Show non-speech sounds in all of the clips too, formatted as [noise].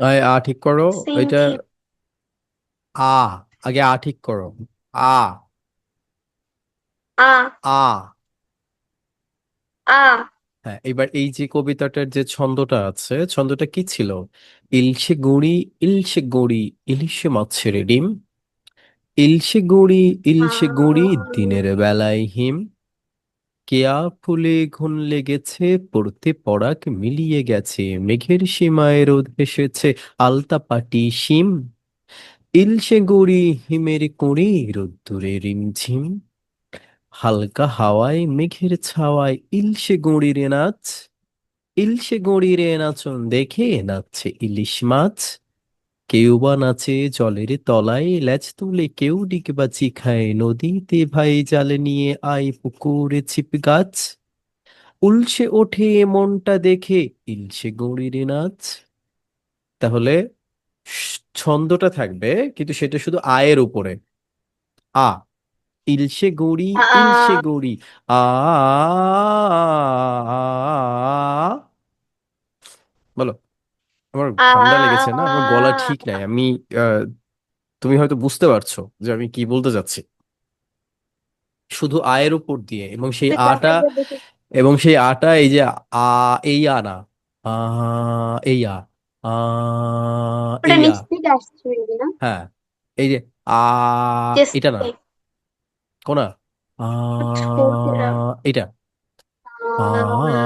আ আ ঠিক করো এটা আ আগে আ ঠিক করো। আ। আ। আ। আ। হ্যাঁ এবার এই যে কবিতাটার যে ছন্দটা আছে ছন্দটা কি ছিল? ইলশে গুঁড়ি ইলশে গুঁড়ি ইলিশে মাছের ডিম। ইলশে গুঁড়ি ইলশে গুঁড়ি দিনের বেলায় হিম। কেয়া ফুলে ঘুন লেগেছে, পড়তে পরাগ মিলিয়ে গেছে, মেঘের সীমায় রোদ এসেছে আলতা পাটি শিম ইলশে গুঁড়ি হিমের কুঁড়ি রোদ্দুরে রিমঝিম হালকা হাওয়ায় মেঘের ছাওয়ায় ইলশে গুঁড়ির নাচ ইলশে গুঁড়ির নাচন দেখে নাচছে ইলিশ মাছ কেউ বা নাচে জলের তলায় ল্যাজ তুলে কেউ ডিগবাজি খায় নদীতে ভাই জালে নিয়ে আয় পুকুরে ছিপ গাছ উলসে ওঠে মনটা দেখে ইলশে গুঁড়ির নাচ তাহলে ছন্দটা থাকবে কিন্তু সেটা শুধু আয়ের উপরে আ ইলসে গুঁড়ি ইলসে গুঁড়ি আ বলো আমার ঠান্ডা লেগেছে না আমার গলা ঠিক নাই। আমি আহ, তুমি হয়তো বুঝতে পারছ যে আমি কি বলতে চাচ্ছি শুধু আয়ের উপর দিয়ে এবং সেই [laughs] আটা এবং সেই আটা এই যে আ এই আ না আ এই আ আ ওটা এই আ। নিচ থেকে আসছে maybe না? হ্যাঁ এই যে আ চেস্ট এটা না। থেকে কোনা? আ ঠোঁটের এটা। আ আ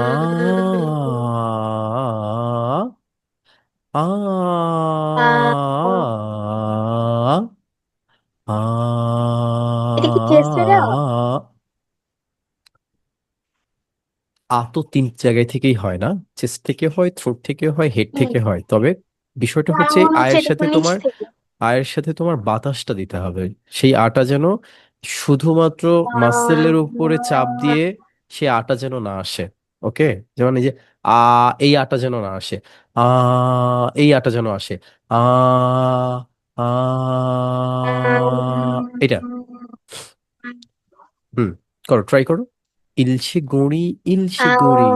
আ এটা কি চেস্টের আ তো তিন জায়গায় থেকেই হয় না চেস্ট থেকে হয় থ্রোট থেকে হয় হেড হুম থেকে হয় তবে বিষয়টা আমার হচ্ছে মনে হচ্ছে আয়ের এটা সাথে নিচ তোমার থেকে আয়ের সাথে তোমার বাতাসটা দিতে হবে সেই আটা যেন শুধুমাত্র মাসেলের উপরে চাপ দিয়ে সে আটা যেন না আসে ওকে যেমন এই যে আ, এই আটা যেন না আসে। আ, এই আটা যেন আসে। আ আ এটা হুম, করো ট্রাই করো। ইলশে গুঁড়ি ইলশে গুঁড়ি।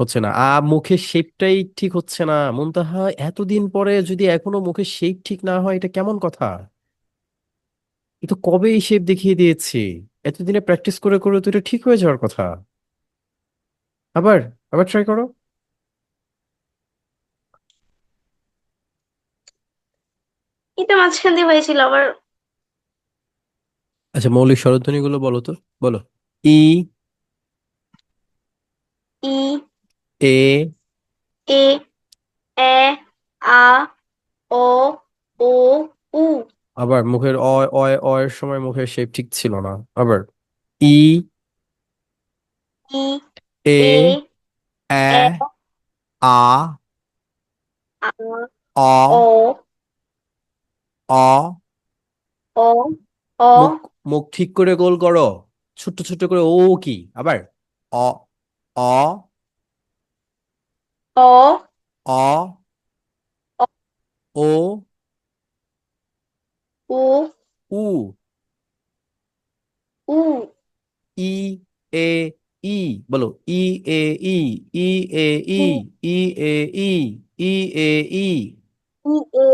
হচ্ছে না। আ, মুখের শেপটাই ঠিক হচ্ছে না। মুনতাহা এতদিন পরে যদি এখনও মুখের শেপ ঠিক না হয়, এটা কেমন কথা? এ তো কবে এই শেপ দেখিয়ে দিয়েছি? এতদিনে প্র্যাকটিস করে করে তো এটা ঠিক হয়ে যাওয়ার কথা। আবার আবার ট্রাই করো। এটা মাঝখান দিয়ে হয়েছিল আবার। আচ্ছা মৌলিক স্বরধ্বনিগুলো বলো তো বলো। ই ই এ এ এ আ ও ও উ। আবার মুখের অ অয় অয়ের সময় মুখের শেপ ঠিক ছিল না। আবার ই ই এ এ আ অ অ মুখ মুখ ঠিক করে গোল করো। ছোট্ট ছোট্ট করে ও কি? আবার অ অ ও অ ও ও উ উ ই এ ই বলো ই এ ই ই এ ই ই এ ই ই এ ই ই এ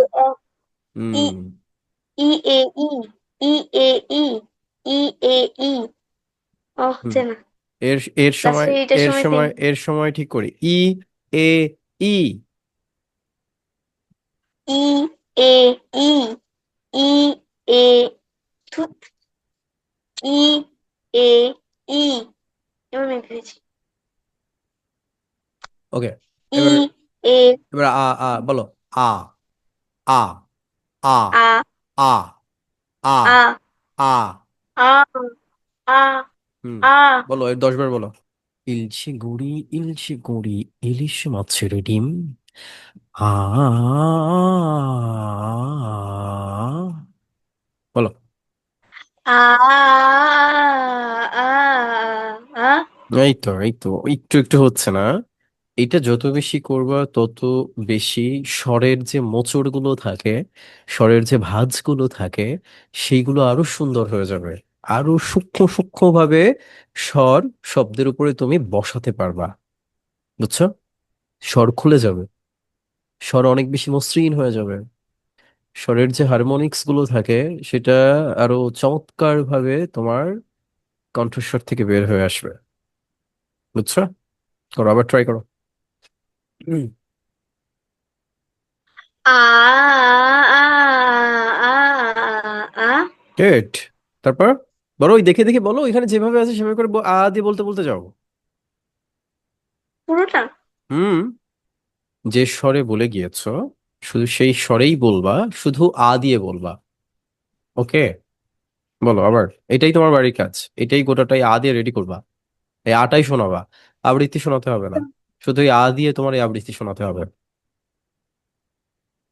এ ই এ ই ই এ ই ই এ ই হুম হচ্ছে এর এর সময় এর সময় এর সময় ঠিক করি ই এ ই ই এ ই ই এ থুত ই এ ই এবার আমি ভেবেছি ওকে ই এবার এ এবার আ আ বলো আ আ আ আ আ আ আ আ আ আ বলো এর দশ বার বলো ইলশে গুঁড়ি ইলশে গুঁড়ি ইলিশ মাছের ডিম আ বলো আ এই তো এই তো। একটু একটু হচ্ছে না। এটা যত বেশি করবা, তত বেশি স্বরের যে মোচড়গুলো থাকে, স্বরের যে ভাঁজগুলো থাকে, সেইগুলো আরও সুন্দর হয়ে যাবে। আরও সূক্ষ্ম সূক্ষ্ম ভাবে স্বর শব্দের উপরে তুমি বসাতে পারবা। বুঝছ? স্বর খুলে যাবে। স্বর অনেক বেশি মসৃণ হয়ে যাবে। স্বরের যে হারমোনিক্সগুলো থাকে, সেটা আরও চমৎকার ভাবে তোমার কণ্ঠস্বর থেকে বের হয়ে আসবে। বুঝছ করো আবার ট্রাই করো। আ আ আ আ গুড তারপর? বলো ওই দেখে দেখে বলো এখানে যেভাবে আছে সেভাবে করে ব- আ দিয়ে বলতে বলতে যাও। পুরোটা? হুম। যে স্বরে বলে গিয়েছো শুধু সেই স্বরেই বলবা শুধু আ দিয়ে বলবা। ওকে বলো আবার। এটাই তোমার বাড়ির কাজ। এটাই গোটাটাই আ দিয়ে রেডি করবা। এই আটাই শোনাবা। আবৃত্তি শোনাতে হবে না। শুধু এই আ দিয়ে তোমার এই আবৃত্তি শোনাতে হবে।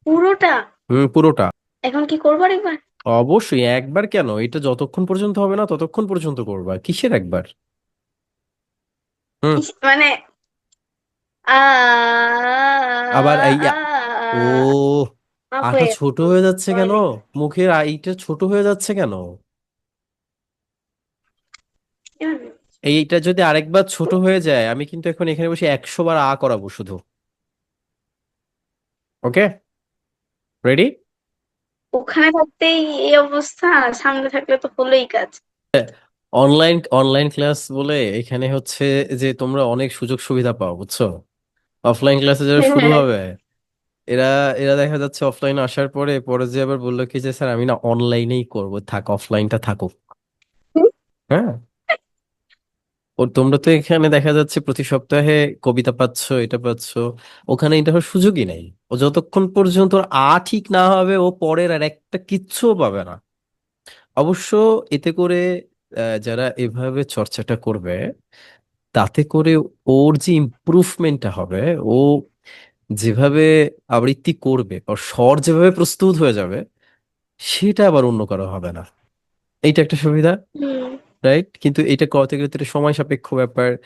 পুরোটা? হুম পুরোটা। এখন কি করবার একবার অবশ্যই একবার কেন? এটা যতক্ষণ পর্যন্ত হবে না ততক্ষণ পর্যন্ত করবা। কিসের একবার? হুম। মানে আবার এই ও আটা ছোট হয়ে যাচ্ছে কেন? মুখের আইটা ছোট হয়ে যাচ্ছে কেন এভাবে। এইটা যদি আরেকবার ছোট হয়ে যায় আমি কিন্তু এখন এখানে বসে একশো বার আ করাবো শুধু। ওকে? রেডি ওখানে থাকতেই এই অবস্থা সামনে থাকলে তো হলোই কাজ। অনলাইন অনলাইন ক্লাস বলে এখানে হচ্ছে যে তোমরা অনেক সুযোগ সুবিধা পাও বুঝছ? অফলাইন ক্লাসে যারা শুরু হ্যাঁ। হবে এরা এরা দেখা যাচ্ছে অফলাইনে আসার পরে পরে যে আবার বলল কি যে স্যার আমি না অনলাইনেই করব থাক অফলাইনটা থাকুক। হ্যাঁ? ও তোমরা তো এখানে দেখা যাচ্ছে প্রতি সপ্তাহে কবিতা পাচ্ছ, এটা পাচ্ছ। ওখানে এটা হওয়ার সুযোগই নেই। ও যতক্ষণ পর্যন্ত আ ঠিক না হবে, ও পরের আর একটা কিচ্ছুও পাবে না। অবশ্য এতে করে যারা এভাবে চর্চাটা করবে, তাতে করে ওর যে ইমপ্রুভমেন্টটা হবে, ও যেভাবে আবৃত্তি করবে, ওর স্বর যেভাবে প্রস্তুত হয়ে যাবে, সেটা আবার অন্য কারও হবে না। এইটা একটা সুবিধা? রাইট কিন্তু এটা করতে গেলে তো এটা সময় সাপেক্ষ ব্যাপার।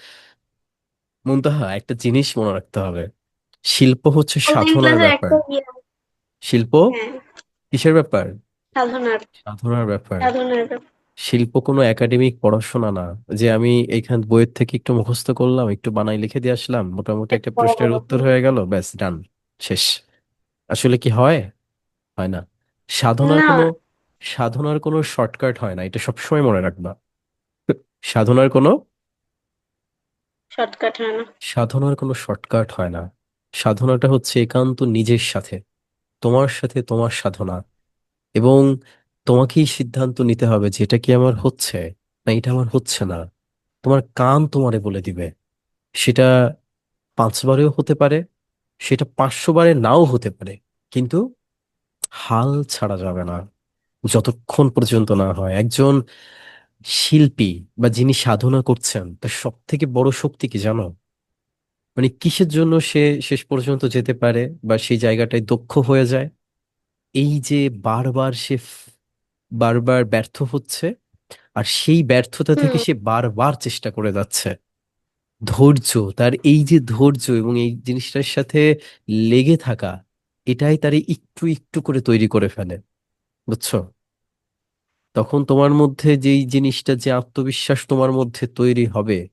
মুনতাহা একটা জিনিস মনে রাখতে হবে। শিল্প হচ্ছে সাধনার ব্যাপার। ইয়ে। শিল্প? হ্যাঁ। কিসের ব্যাপার? সাধনার। সাধনার ব্যাপার। শিল্প কোনো একাডেমিক পড়াশোনা না। যে আমি এইখান বইয়ের থেকে একটু মুখস্থ করলাম একটু বানাই লিখে দিয়ে আসলাম মোটামুটি একটা প্রশ্নের উত্তর হয়ে গেল ব্যাস ডান শেষ। আসলে কি হয়? হয় না। সাধনার কোনো সাধনার কোনো শর্টকাট হয় না। এটা সবসময় মনে রাখবা। সাধনার কোনো? শর্টকাট হয় না। সাধনার কোনো শর্টকাট হয় না। সাধনাটা হচ্ছে একান্ত নিজের সাথে। তোমার সাথে তোমার সাধনা। এবং তোমাকেই সিদ্ধান্ত নিতে হবে যে এটা কি আমার হচ্ছে না এটা আমার হচ্ছে না। তোমার কান তোমারে বলে দিবে। সেটা পাঁচবারেও হতে পারে সেটা পাঁচশো বারে নাও হতে পারে। কিন্তু হাল ছাড়া যাবে না। যতক্ষণ পর্যন্ত না হয়। একজন শিল্পী বা যিনি সাধনা করছেন তার সব থেকে বড় শক্তি কি জানো? মানে কিসের জন্য সে শেষ পর্যন্ত যেতে পারে বা সেই জায়গাটায় দক্ষ হয়ে যায়? এই যে বারবার সে বারবার ব্যর্থ হচ্ছে আর সেই ব্যর্থতা থেকে সে বারবার চেষ্টা করে যাচ্ছে। ধৈর্য তার এই যে ধৈর্য এবং এই জিনিসটার সাথে লেগে থাকা এটাই তারে একটু একটু করে তৈরি করে ফেলে। বুঝছ? তখন তোমার মধ্যে যেই জিনিসটা যে আত্মবিশ্বাস তোমার মধ্যে তৈরি হবে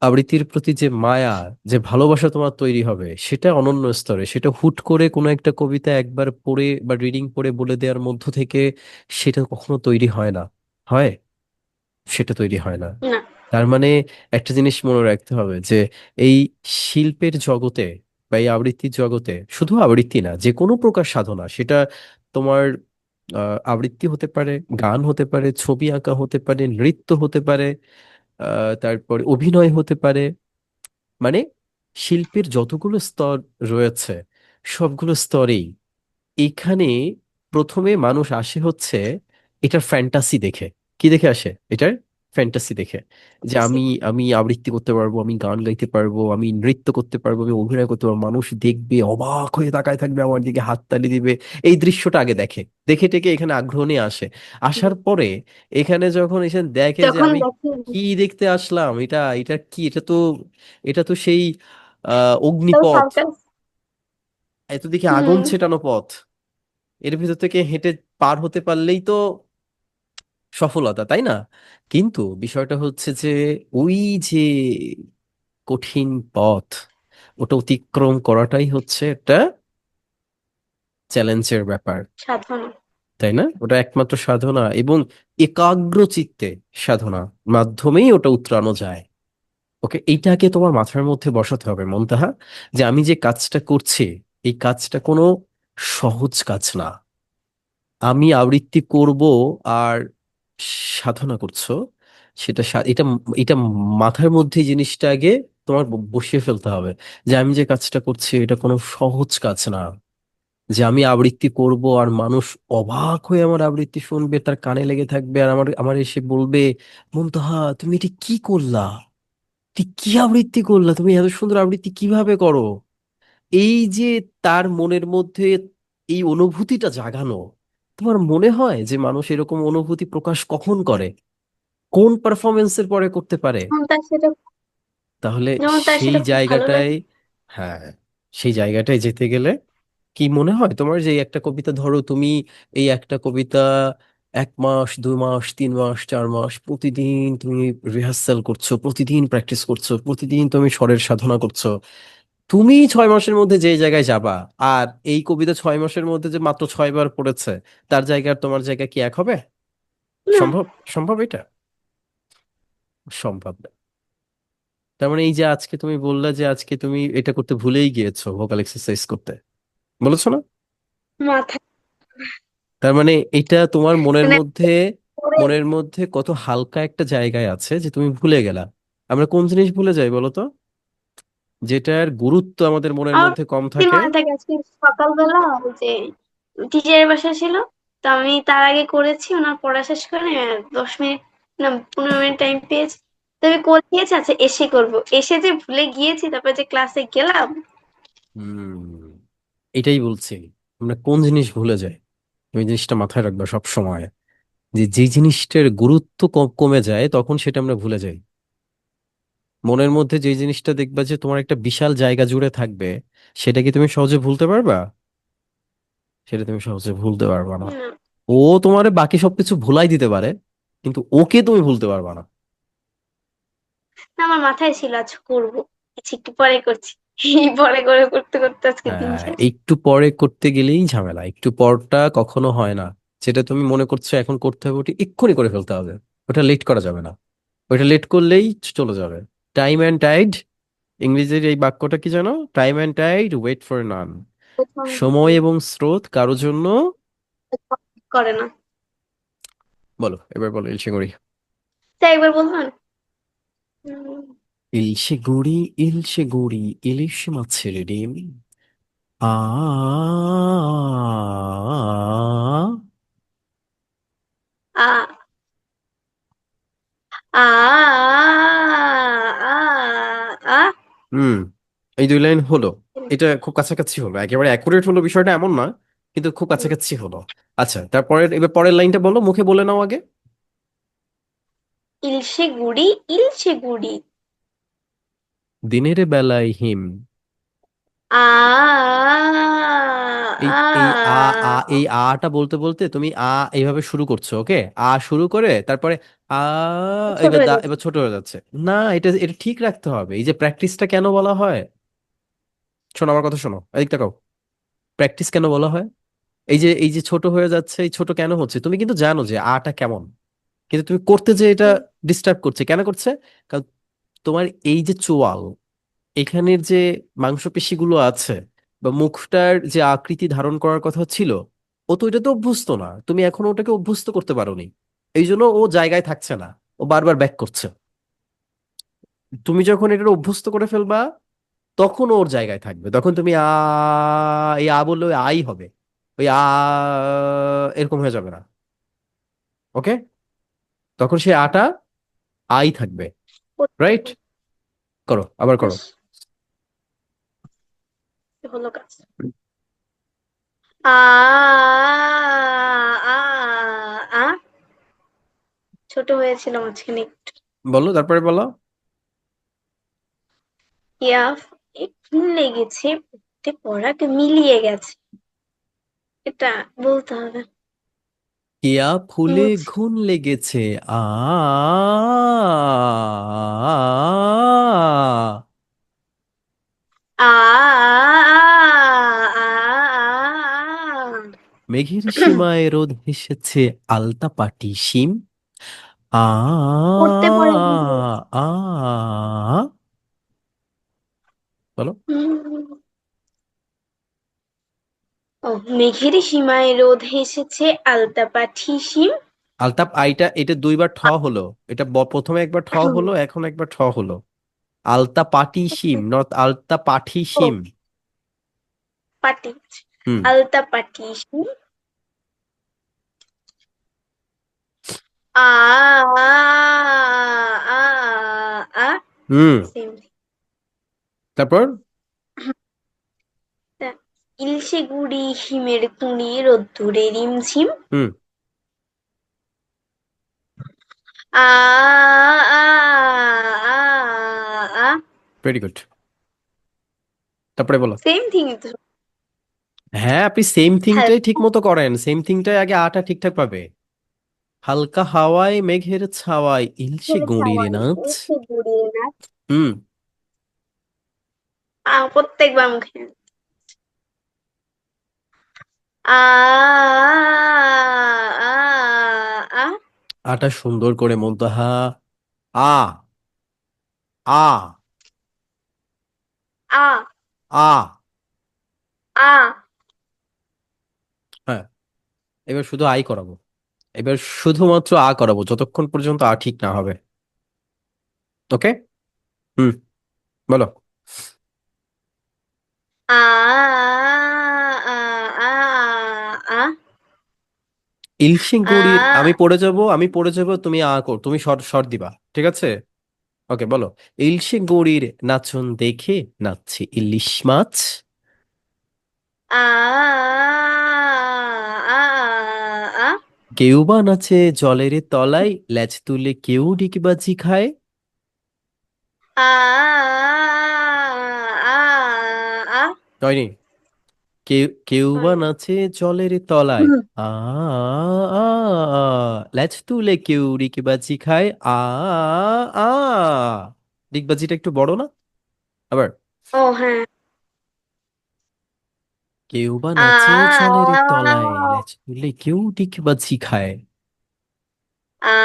আবৃত্তির প্রতি যে মায়া যে ভালোবাসা তোমার তৈরি হবে সেটা অনন্য স্তরে। সেটা হুট করে কোনো একটা কবিতা একবার পড়ে বা রিডিং পড়ে বলে দেওয়ার মধ্য থেকে সেটা কখনো তৈরি হয় না। হয়? সেটা তৈরি হয় না। তার মানে একটা জিনিস মনে রাখতে হবে যে এই শিল্পের জগতে বা এই আবৃত্তির জগতে শুধু আবৃত্তি না যে কোনো প্রকার সাধনা সেটা তোমার আবৃত্তি হতে পারে, গান হতে পারে, ছবি আঁকা হতে পারে, নৃত্য হতে পারে তারপর অভিনয় হতে পারে। মানে শিল্পের যতগুলো স্তর রয়েছে, সবগুলো স্তরেই এখানে প্রথমে মানুষ আসে হচ্ছে এটার ফ্যান্টাসি দেখে। কি দেখে আসে? এটার ফ্যান্টাসি দেখে। যে আমি আমি আবৃত্তি করতে পারব আমি গান গাইতে পারব আমি নৃত্য করতে পারব আমি অভিনয় করতে পারব মানুষ দেখবে অবাক হয়ে তাকায় থাকবে আমার দিকে হাততালি দিবে। এই দৃশ্যটা আগে দেখে। দেখে টেকে এখানে আগ্রহ নিয়ে আসে। আসার পরে এখানে যখন এসে দেখে যে আমি কি দেখতে আসলাম এটা এটা কি? এটা তো এটা তো সেই আহ অগ্নিপথ। এত দিকে আগুন ছেটানো পথ। এর ভিতর থেকে হেঁটে পার হতে পারলেই তো সফলতা তাই না? কিন্তু বিষয়টা হচ্ছে যে ওই যে কঠিন পথ ওটা অতিক্রম করাটাই হচ্ছে একটা চ্যালেঞ্জের ব্যাপার। তাই না? ওটা একমাত্র সাধনা এবং একাগ্র চিত্তে সাধনা মাধ্যমেই ওটা উতরানো যায়। ওকে এইটাকে তোমার মাথার মধ্যে বসাতে হবে মন্তাহা যে আমি যে কাজটা করছি এই কাজটা কোনো সহজ কাজ না। আমি আবৃত্তি করব আর সাধনা করছ, সেটা সা- এটা এটা মাথার মধ্যে জিনিসটা আগে তোমার বসিয়ে ফেলতে হবে যে আমি যে কাজটা করছি এটা কোনো সহজ কাজ না। যে আমি আবৃত্তি করব আর মানুষ অবাক হয়ে আমার আবৃত্তি শুনবে, তার কানে লেগে থাকবে আর আমার আমার এসে বলবে, মুনতাহা, তুমি এটা কি করলা? তুই কি আবৃত্তি করলা? তুমি এত সুন্দর আবৃত্তি কীভাবে করো? এই যে তার মনের মধ্যে এই অনুভূতিটা জাগানো তোমার মনে হয় যে মানুষ এরকম অনুভূতি প্রকাশ কখন করে? কোন পারফরমেন্সের পরে করতে পারে? তাহলে সেই জায়গাটায় হ্যাঁ সেই জায়গাটায় যেতে গেলে কি মনে হয় তোমার যে একটা কবিতা ধরো তুমি এই একটা কবিতা এক মাস দুই মাস তিন মাস চার মাস প্রতিদিন তুমি রিহার্সাল করছ প্রতিদিন প্র্যাকটিস করছ প্রতিদিন তুমি স্বরের সাধনা করছ। তুমি ছয় মাসের মধ্যে যে জায়গায় যাবা আর এই কবিতা ছয় মাসের মধ্যে যে মাত্র ছয়বার পড়েছে তার জায়গা আর তোমার জায়গা কি এক হবে? সম্ভব সম্ভব এটা? সম্ভব না। তার মানে এই যে আজকে তুমি বললে যে আজকে তুমি এটা করতে ভুলেই গিয়েছো ভোকাল এক্সারসাইজ করতে বলেছ না? মাথায় তার মানে এটা তোমার মনের মানে মধ্যে মনের মধ্যে কত হালকা একটা জায়গায় আছে যে তুমি ভুলে গেলা। আমরা কোন জিনিস ভুলে যাই বলো তো? যেটার গুরুত্ব আমাদের মনের আমার মধ্যে কম থাকে। মনে থাকে আজকে সকালবেলা ওই যে টিচারের বাসা ছিল তো আমি তার আগে করেছি ওনার পড়া শেষ করে দশ মিনিট না পনেরো মিনিট টাইম পেয়েছি। তো আমি দিয়েছি আচ্ছা এসে করব। এসে যে ভুলে গিয়েছি তারপর যে ক্লাসে গেলাম। হুম এটাই বলছি আমরা কোন জিনিস ভুলে যাই? তুমি জিনিসটা মাথায় রাখবে সব সময় যে যে জিনিসটার গুরুত্ব কম কমে যায় তখন সেটা আমরা ভুলে যাই। মনের মধ্যে যে জিনিসটা দেখবা যে তোমার একটা বিশাল জায়গা জুড়ে থাকবে সেটা কি তুমি সহজে ভুলতে পারবা? সেটা তুমি সহজে ভুলতে পারবা না। ও তোমারে বাকি সবকিছু ভুলাই দিতে পারে কিন্তু ওকে তুমি ভুলতে পারবা না। না, আমার মাথায় ছিল আজ করব। আচ্ছা একটু পরে করছি। পরে করে করতে করতে আজকে হ্যাঁ একটু পরে করতে গেলেই ঝামেলা। একটু পরটা কখনো হয় না। যেটা তুমি মনে করছ এখন করতে হবে ওটা এক্ষুনি করে ফেলতে হবে। ওটা লেট করা যাবে না। ওটা লেট করলেই চলে যাবে। টাইম অ্যান্ড টাইড ইংরেজির এই বাক্যটা কি জানো? Time and tide wait for none সময় এবং স্রোত কারোর জন্য? করে না। বলো এবার বলো ইলশে গুড়ি একবার বলবেন ইলশে গুড়ি ইলশে গুড়ি ইলিশ মাছের ডিম। আ আ আ হুম এই দুই লাইন হলো। এটা খুব কাছাকাছি হলো। একেবারে অ্যাকুরেট হলো বিষয়টা এমন না কিন্তু খুব কাছাকাছি হলো। আচ্ছা তারপরে এবার পরের লাইনটা বলো মুখে বলে নাও আগে। ইলশে গুড়ি ইলশে গুড়ি। দিনের বেলায় হিম। আ এই আ এই আ আ এই আটা বলতে বলতে তুমি আ এইভাবে শুরু করছ ওকে? আ শুরু করে তারপরে আ এবার দা এবার ছোট হয়ে যাচ্ছে। না এটা এটা ঠিক রাখতে হবে। এই যে প্র্যাকটিসটা কেন বলা হয়? শোনো আমার কথা শোনো এদিক তাকাও। প্র্যাকটিস কেন বলা হয়? এই যে এই যে ছোট হয়ে যাচ্ছে এই ছোট কেন হচ্ছে? তুমি কিন্তু জানো যে আটা কেমন। কিন্তু তুমি করতে যে এটা ডিস্টার্ব করছে কেন করছে? কারণ তোমার এই যে চোয়াল এখানের যে মাংসপেশিগুলো আছে বা মুখটার যে আকৃতি ধারণ করার কথা ছিল ও তো এটাতে অভ্যস্ত না। তুমি এখনও ওটাকে অভ্যস্ত করতে পারোনি। এই জন্য ও জায়গায় থাকছে না। ও বারবার ব্যাক করছে। তুমি যখন এটা অভ্যস্ত করে ফেলবা তখন ওর জায়গায় থাকবে। তখন তুমি আ এই আ বললে ওই আই হবে। ওই আ এরকম হয়ে যাবে না। ওকে? তখন সে আটা আই থাকবে। রাইট করো আবার করো। হলো কাজ। আ আ আ ছোট হয়েছিল মাঝখানে একটু। বলো তারপরে বলো। ইয়া লেগেছে পড়তে পড়াকে মিলিয়ে গেছে। এটা বলতে হবে। কেয়া ফুলে ঘুন লেগেছে। আ আ আ মেঘের সীমায় রোদ হেসেছে আলতা পাটি শিম। আ পড়তে পড়ে আ বলো। ও মেঘের সীমায় রোদ হেসেছে আলতা পাঠি আলতাপ আইটা এটা দুইবার ঠ হলো। এটা ব- প্রথমে একবার ঠ হলো এখন একবার ঠ হলো। আলতা পাটি শিম নট আলতা পাঠি শিম। পাটি হুম। আলতা আ আ আ আ হুম। তারপর? ইলশে গুড়ি হিমের কুঁড়ি রোদ্দুরে রিমঝিম হুম। আ আ আ আ। ভেরি গুড তারপরে বলো। সেম থিং তো। হ্যাঁ আপনি সেম থিংটাই ঠিক মতো করেন। সেম থিংটাই আগে আটা ঠিকঠাক পাবে। হালকা হাওয়ায় মেঘের ছাওয়ায় ইলশে করে গুঁড়ি নাচ। হুম। প্রত্যেকবার মুখে। আ আ আ। আটা সুন্দর করে মুনতাহা। আ আ। আ। আ। আ। হ্যাঁ এবার শুধু আই করাবো। এবার শুধুমাত্র আ করাবো যতক্ষণ পর্যন্ত আ ঠিক না হবে। ওকে? হুম বলো। ইলশে গুঁড়ির আমি পড়ে যাব আমি পড়ে যাব তুমি আ কর তুমি শর্ট শর্ট দিবা ঠিক আছে? ওকে বলো। ইলশে গুঁড়ির নাচন দেখে নাচছে ইলিশ মাছ। আ কেউ বা নাচে জলের তলায় ল্যাজ তুলে কেউ ডিগবাজি খায়? আ আ আ হয়নি কেউ কেউ বা নাচে জলের তলায় আ আ আ। ল্যাজ তুলে কেউ ডিগবাজি খায় আ আ। ডিগবাজিটা একটু বড় না? আবার। ও হ্যাঁ। কেউ বা নাচে জলের তলায়। তুলে কেউ ডিগবাজি খায় আ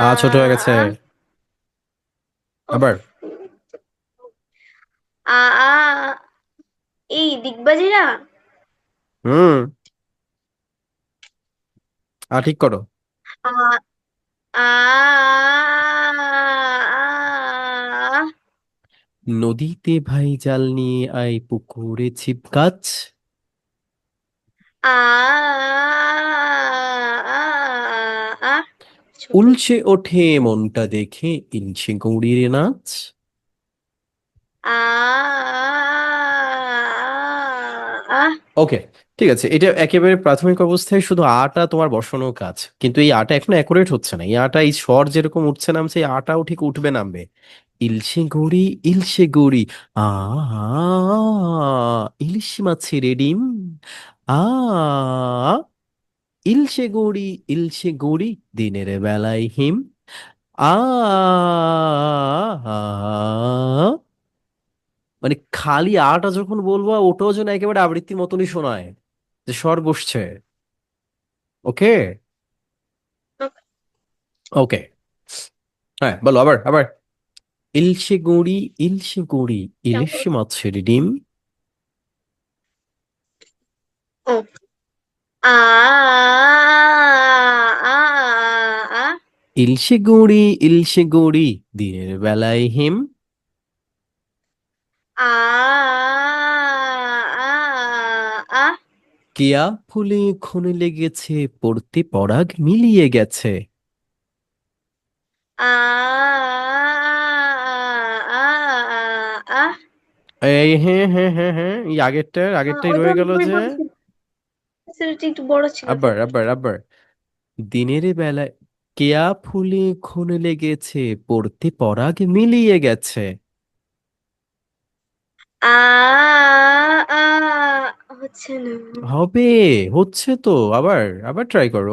আ ছোট হয়ে গেছে আবার আ আ এই দিগবাজিরা হুম আ ঠিক করো আ আ আ নদীতে ভাই জাল নিয়ে আয় পুকুরে ছিপ গাছ উলসে ওঠে মনটা দেখে গৌরীর নাচ। ওকে ঠিক আছে এটা একেবারে প্রাথমিক অবস্থায় শুধু আটা তোমার বসানো কাজ কিন্তু এই আটা এখন অ্যাকুরেট হচ্ছে না। এই আটা এই স্বর যেরকম উঠছে নামছে এই আটাও ঠিক উঠবে নামবে। ইলশে গৌরী ইলশে গৌরী আ ইলিশ মাছের ডিম আ ইলশে গৌরী ইলশে গৌরী দিনের বেলায় হিম আ মানে খালি আটা যখন বলব ওটাও যেন একেবারে আবৃত্তির মতনই শোনায় যে স্বর বসছে। ওকে? ওকে। হ্যাঁ বলো আবার আবার। ইলশে গুঁড়ি ইলশে গুঁড়ি ইলিশ মাছের ডিম। ও। আ আ আ। ইলশে গুঁড়ি ইলশে গুঁড়ি দিনের বেলায় হিম। কেয়া ফুলে ক্ষণে লেগেছে পড়তে পরাগ মিলিয়ে গেছে। আ আ আ এই হ্যাঁ হ্যাঁ হ্যাঁ হ্যাঁ এই আগেরটার আগেরটাই রয়ে গেল যে। সেটা একটু বড় ছিল আবার আবার আবার। দিনের বেলায় কেয়া ফুলে ক্ষণে লেগেছে পড়তে পরাগ মিলিয়ে গেছে। আ আ হচ্ছে না। হবে হচ্ছে তো। আবার আবার ট্রাই করো।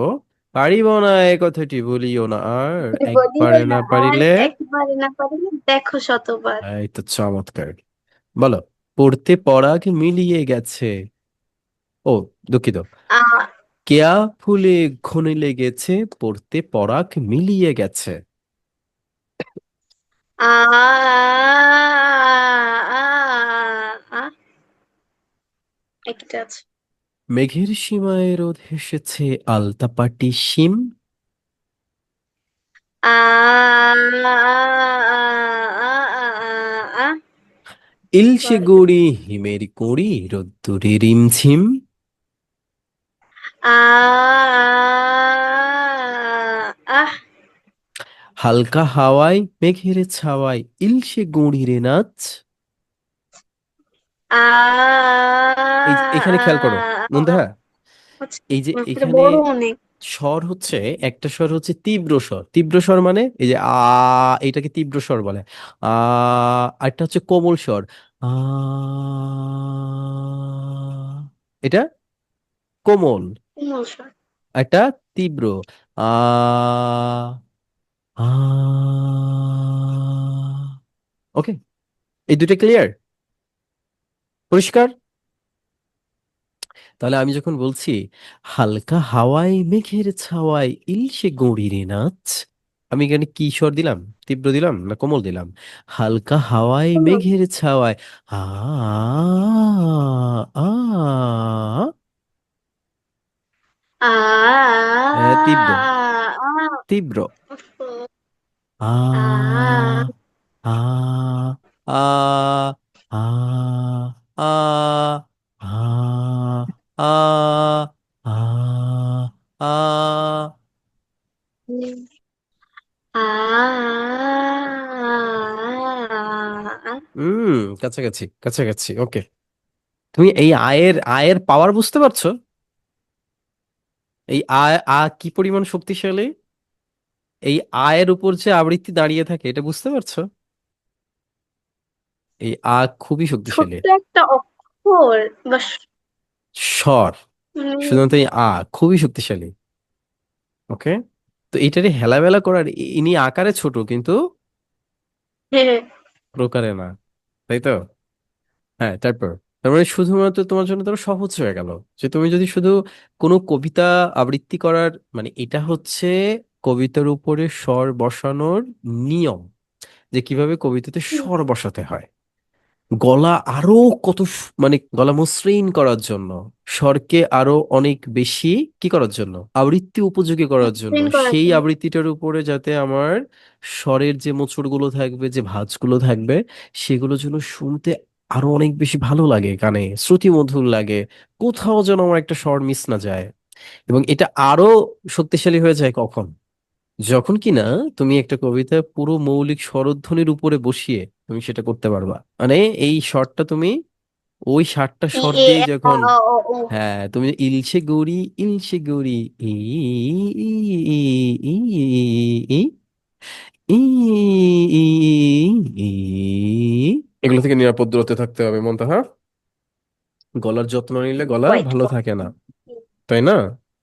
পারিব না এ কথাটি বলিও না আর। একবারে না না পারিলে? একবারে না পারিলে? দেখো শতবার। এই তো চমৎকার। বলো পড়তে পরাগ মিলিয়ে গেছে। ও দুঃখিত। কেয়া ফুলে ঘনে লেগেছে পড়তে পরাগ মিলিয়ে গেছে। আ আ আ একটা আছে। মেঘের সীমায় রোদ হেসেছে আলতাপাটি শিম। ইলশে গুড়ি হিমের কুড়ি রোদ্দুরে রিমঝিম। আহ হালকা হাওয়ায় মেঘের ছাওয়ায় ইলশে গুঁড়িরে নাচ। এখানে খেয়াল করো মুন্তাহা হচ্ছে এই যে এখানে স্বর হচ্ছে একটা স্বর হচ্ছে তীব্র স্বর। তীব্র স্বর মানে এই যে আ এটাকে তীব্র স্বর বলে। আ আরটা হচ্ছে কোমল স্বর। আ এটা? কোমল। একটা তীব্র আ আ ওকে এই দুটো ক্লিয়ার পরিষ্কার? তাহলে আমি যখন বলছি হালকা হাওয়ায় মেঘের ছাওয়ায় ইলশে গড়িরে নাচ আমি এখানে কি স্বর দিলাম? তীব্র দিলাম না কোমল দিলাম? হালকা হাওয়ায় মেঘের ছাওয়ায় আ আ তীব্র। তীব্র আ আ আ আ আ আ আ আ হুম কাছাকাছি কাছাকাছি ওকে তুমি এই আয়ের আয়ের পাওয়ার বুঝতে পারছ এই আয় আ কি পরিমাণ শক্তিশালী? এই আয়ের উপর যে আবৃত্তি দাঁড়িয়ে থাকে এটা বুঝতে পারছ? এই আ খুবই শক্তিশালী। ছোট্ট একটা অক্ষর বা স্বর। শুধুমাত্র এই আ খুবই শক্তিশালী। ওকে? তো এটারে হেলামেলা করার ইনি আকারে ছোট কিন্তু হ্যাঁ, প্রকারে না। তাই তো? হ্যাঁ তারপর। তার মানে শুধুমাত্র তোমার জন্য ধরো সহজ হয়ে গেল। যে তুমি যদি শুধু কোনো কবিতা আবৃত্তি করার মানে এটা হচ্ছে কবিতার উপরে স্বর বসানোর নিয়ম যে কীভাবে কবিতাতে স্বর বসাতে হয়। গলা আরও কত মানে গলা মসৃণ করার জন্য স্বরকে আরও অনেক বেশি কি করার জন্য? আবৃত্তি উপযোগী করার জন্য। সেই আবৃত্তিটার উপরে যাতে আমার স্বরের যে মোচড়গুলো থাকবে যে ভাঁজগুলো থাকবে সেগুলো যেন শুনতে আরও অনেক বেশি ভালো লাগে কানে শ্রুতিমধুর লাগে কোথাও যেন আমার একটা স্বর মিস না যায় এবং এটা আরও শক্তিশালী হয়ে যায় কখন যখন কিনা তুমি একটা কবিতা পুরো মৌলিক স্বরধ্বনির উপরে বসিয়ে তুমি সেটা করতে পারবা মানে এই স্বরটা তুমি ওই ই স্বর দিয়ে যখন। হ্যাঁ তুমি ইলশে গৌরি ইলশে গৌরি ই ই ই ই ই ই ই ই এগুলো থেকে নিরাপদ দূরত্বে থাকতে হবে মন্তাহা গলার যত্ন নিলে গলা ভালো থাকে না তাই না?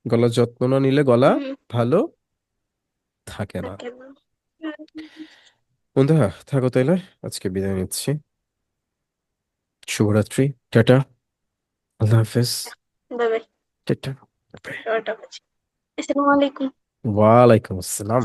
গলার যত্ন না নিলে গলা ভালো থাকে না। বন্ধুরা থাকো তাইলে আজকে বিদায় নিচ্ছি। শুভরাত্রি টাটা আল্লাহ হাফেজ। টাটা। আসসালামু আলাইকুম। ওয়ালাইকুম আসসালাম।